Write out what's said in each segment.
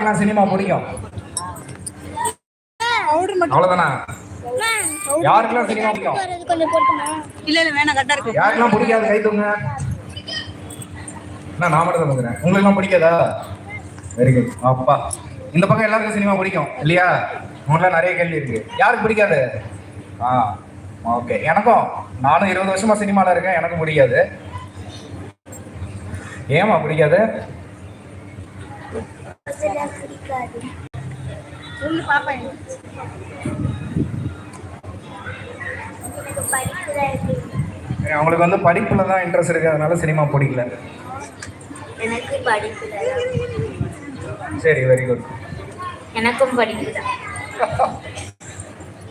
யாருக்கெல்லாம் சினிமா பிடிக்கும் அவ்வளவுதானா? யாருக்கெல்லாம் சினிமா பிடிக்கும்? இல்ல இல்ல வேணாம் கரெக்டா இருக்கு. யாருக்கெல்லாம் பிடிக்காது கை தூங்க? என்ன நான் மட்டும் தான் தூங்குறேன். உங்களுக்கு எல்லாம் பிடிக்காதா? வெரி குட் அப்பா. இந்த பக்கம் எல்லாருக்கும் சினிமா பிடிக்கும் இல்லையா? உங்கள நிறைய கேள்வி இருக்கு. யாருக்கு பிடிக்காது? ஆ ஓகே எனக்கும். நானும் இருபது வருஷமா சினிமால இருக்கேன் எனக்கும் பிடிக்காது. ஏமா பிடிக்காது? பிடிக்காது சொல்லு பாப்பா எனக்கு படிக்கிறேன் அவங்களுக்கு வந்து படிப்புல தான் இன்ட்ரெஸ்ட் இருக்கு அதனால சினிமா பிடிக்கல. எனக்கு சரி வெரி குட் எனக்கும் படிக்கல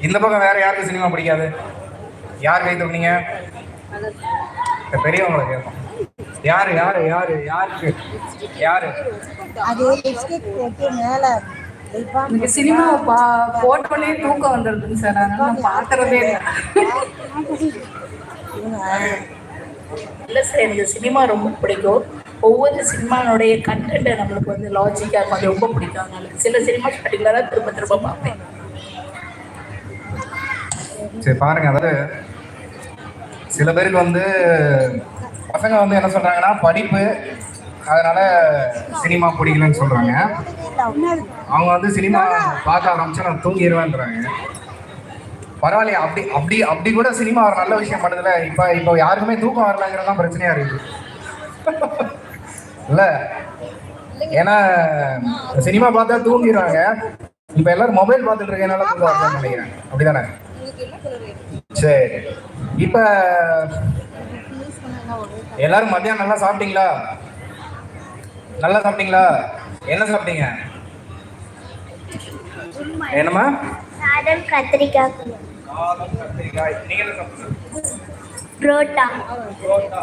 இந்த பக்கம் வேற யாருக்கு சினிமா பிடிக்காது? யார் கை தூக்குனீங்க இந்த பெரியவங்களை கேட்போம். யாரு யாரு யாரு யாருக்கு? யாரு? அது லிப்ஸ்டிக் போட்டு மேல எனக்கு சினிமா பா போட்டோடனே தூக்கம் வந்துருதுங்க சார். அதனால நான் பாக்குறதே இல்லை. இல்லை சார் எனக்கு சினிமா ரொம்ப பிடிக்கும். ஒவ்வொரு சினிமானுடைய கண்டென்ட்டை நம்மளுக்கு வந்து லாஜிக்காக இருக்கும். அது ரொம்ப பிடிக்கும். அதனால சில சினிமா பர்டிகுலராக திரும்ப திரும்ப பார்ப்பேன். சரி பாருங்க. அதாவது சில பேருக்கு வந்து பசங்க வந்து என்ன சொல்றாங்கன்னா படிப்பு அதனால சினிமா பிடிக்கலன்னு சொல்றாங்க. அவங்க வந்து சினிமா பார்க்க ஆரம்பிச்சா நான் தூங்கிடுவேன்றாங்க பரவாயில்லையா அப்படி அப்படி அப்படி கூட சினிமா ஒரு நல்ல விஷயம் பண்ணதுல இப்ப இப்போ யாருக்குமே தூக்கம் வரலங்கிறது தான் பிரச்சனையா இருக்கு. இல்ல. ஏன்னா சினிமா பார்த்தா தூங்கிடுவாங்க இப்ப எல்லாரும் மொபைல் பார்த்துட்டு இருக்கனால தூக்கம் வரலன்னு நினைக்கிறேன். அப்படிதானே? சரி. இப்ப எல்லாரும் மத்தியானம் நல்லா சாப்பிட்டீங்களா? நல்லா சாப்பிட்டீங்களா? என்ன சாப்பிட்டீங்க? என்னம்மா? சாதம் கத்திரிக்காய் கத்திரிக்காய். நீங்க என்ன சாப்பிட்டீங்க? புரோட்டா. புரோட்டா.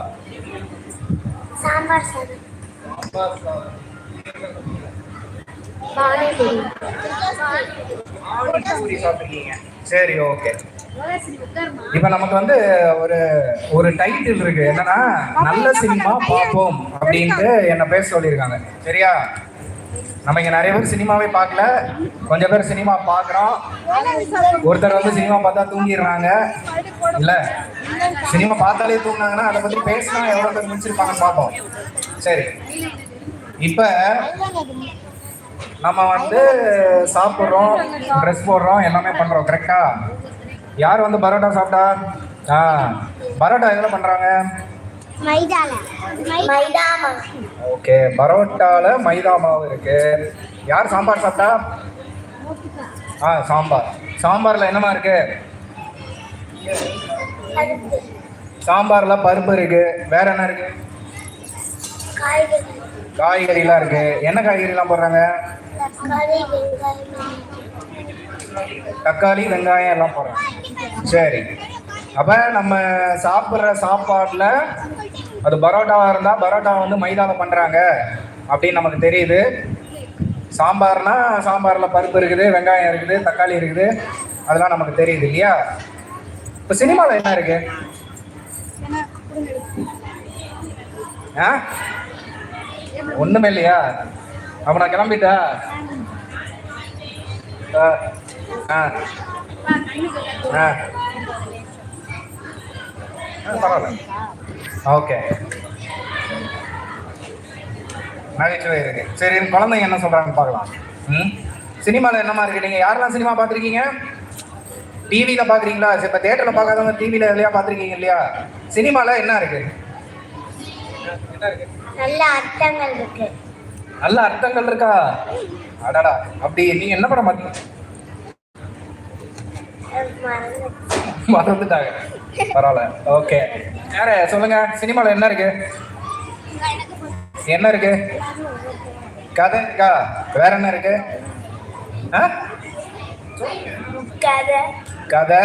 சாம்பார் சாதம். சாம்பார் சாதம். பானிபூரி சரி ஓகே இப்ப நமக்கு வந்து ஒரு ஒரு டைட்டில் இருக்கு. என்னன்னா நல்ல சினிமா பார்ப்போம் அப்படின்ட்டு என்ன பேச சொல்லியிருக்காங்க. சரியா? நம்ம இங்க நிறைய பேர் சினிமாவே பார்க்கல. கொஞ்சம் பேர் சினிமா பார்க்குறோம். ஒருத்தர் வந்து சினிமா பார்த்தா தூங்கிடுறாங்க. இல்ல சினிமா பார்த்தாலே தூங்கினாங்கன்னா அதை பத்தி பேசினா எவ்வளவு பேர் முடிச்சிருப்பாங்கன்னு பார்ப்போம். சரி. இப்ப நம்ம வந்து சாப்பிட்றோம் ட்ரெஸ் போடுறோம் எல்லாமே பண்றோம் கரெக்டா யார் வந்து பரோட்டா சாப்பிட்டா? ஆ. பரோட்டா எதில் மைதா ஓகே பரோட்டால மைதா மாவு இருக்கு. யார் சாம்பார் சாப்பிட்டா? ஆ சாம்பார். சாம்பார்ல என்னமா இருக்கு? சாம்பார்ல பருப்பு இருக்கு. வேற என்ன இருக்கு? காய்கறி. காய்கறிலாம் இருக்கு. என்ன காய்கறிலாம் போடுறாங்க? தக்காளி வெங்காயம் எல்லாம் போடுறோம். சரி. அப்போ நம்ம சாப்பிட்ற சாப்பாட்டில் அது பரோட்டாவாக இருந்தால் பரோட்டா வந்து மைதாவில் பண்ணுறாங்க அப்படின்னு நமக்கு தெரியுது. சாம்பார்னா சாம்பாரில் பருப்பு இருக்குது வெங்காயம் இருக்குது தக்காளி இருக்குது. அதெல்லாம் நமக்கு தெரியுது இல்லையா? இப்போ சினிமாவில் என்ன இருக்கு? ஆ? ஒண்ணுமே இல்லையா? அப்ப நான் கிளம்பிட்டா? ஆ ஆ. ஆ. பரவாயில்ல. ஓகே. நகைச்சுவை இருக்கு. சரி குழந்தைங்க என்ன சொல்றாங்கன்னு பார்க்கலாம். ம்? சினிமாவில் என்னமா இருக்கு? நீங்கள் யாரெல்லாம் சினிமா பார்த்துருக்கீங்க? டிவியில் பார்க்குறீங்களா? சரி இப்போ தேட்டரில் பார்க்காதவங்க டிவியில் எதுலையா பார்த்துருக்கீங்க இல்லையா? சினிமாவில் என்ன இருக்கு என்ன இருக்கு? நல்ல அர்த்தங்கள் இருக்கு. நல்ல அர்த்தங்கள் இருக்கா? அடடா அப்படி நீ என்ன படம் பார்த்தீங்க மறந்துட்டாங்க. பரவாயில்ல ஓகே வேற சொல்லுங்க சினிமாவில் என்ன இருக்கு? என்ன இருக்கு? கதை இருக்கா? வேற என்ன இருக்கு? ஆ? கதை கதை.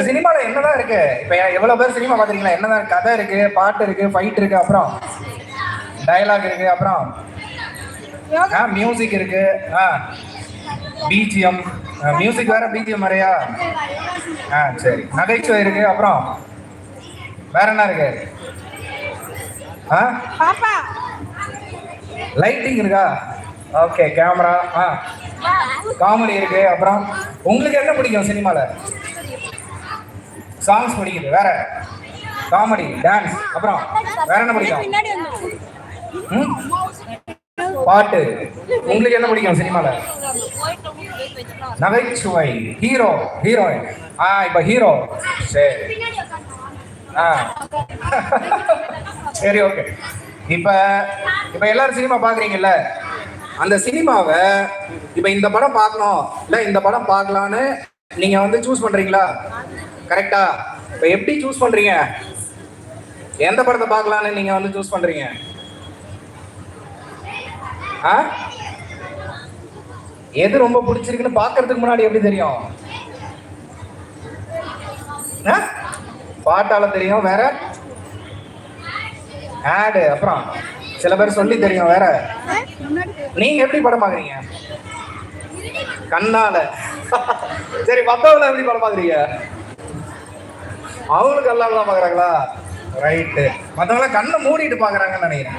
சினிமால என்னதான் இருக்கு? இப்ப எவ்வளவு பேர் சினிமா பாக்குறீங்களா என்னதான் கதை இருக்கு பாட்டு இருக்கு ஃபைட் இருக்கு அப்புறம் டயலாக் இருக்கு அப்புறம் மியூசிக் இருக்கு. ஆ பிஜிஎம் மியூசிக் வேற பிஜிஎம் வேறையா? ஆ சரி. நகைச்சுவை இருக்கு அப்புறம் வேற என்ன இருக்கு? ஆ? பாப்பா. லைட்டிங் இருக்கா? ஓகே கேமரா ஆ. காமெடி இருக்கு. அப்புறம் உங்களுக்கு என்ன பிடிக்கும் சினிமாவில் சாங்ஸ் பிடிக்குது. வேற? காமெடி டான்ஸ் அப்புறம் வேற என்ன பிடிக்கும்? ம்? பாட்டு. உங்களுக்கு என்ன பிடிக்கும் சினிமாவில் நகைச்சுவை. ஹீரோ ஹீரோயின் ஆ இப்போ ஹீரோ சரி. ஆ. சரி ஓகே இப்போ இப்போ எல்லாரும் சினிமா பார்க்குறீங்கல்ல அந்த சினிமாவை இப்ப இந்த படம் பார்க்கணும். இல்ல இந்த படம் பார்க்கலான்னு நீங்க வந்து சூஸ் பண்றீங்களா? கரெக்டா இப்ப எப்படி சூஸ் பண்றீங்க? எந்த படத்தை பார்க்கலான்னு நீங்க வந்து சூஸ் பண்றீங்க? ஆ? எது ரொம்ப பிடிச்சிருக்குன்னு பார்க்கறதுக்கு முன்னாடி எப்படி தெரியும்? ஆ? பாட்டால தெரியும் வேற? ஆடு அப்புறம்? சில பேர் சொல்லி தெரியும் வேற. நீங்க எப்படி படம் பாக்குறீங்க? கண்ணால. சரி மத்தவங்க எப்படி படம் பாக்குறீங்க? அவங்களுக்கு எல்லாம் தான் பாக்குறாங்களா? ரைட்டு மத்தவங்க கண்ணை மூடிட்டு பாக்குறாங்கன்னு நினைக்கிறேன்.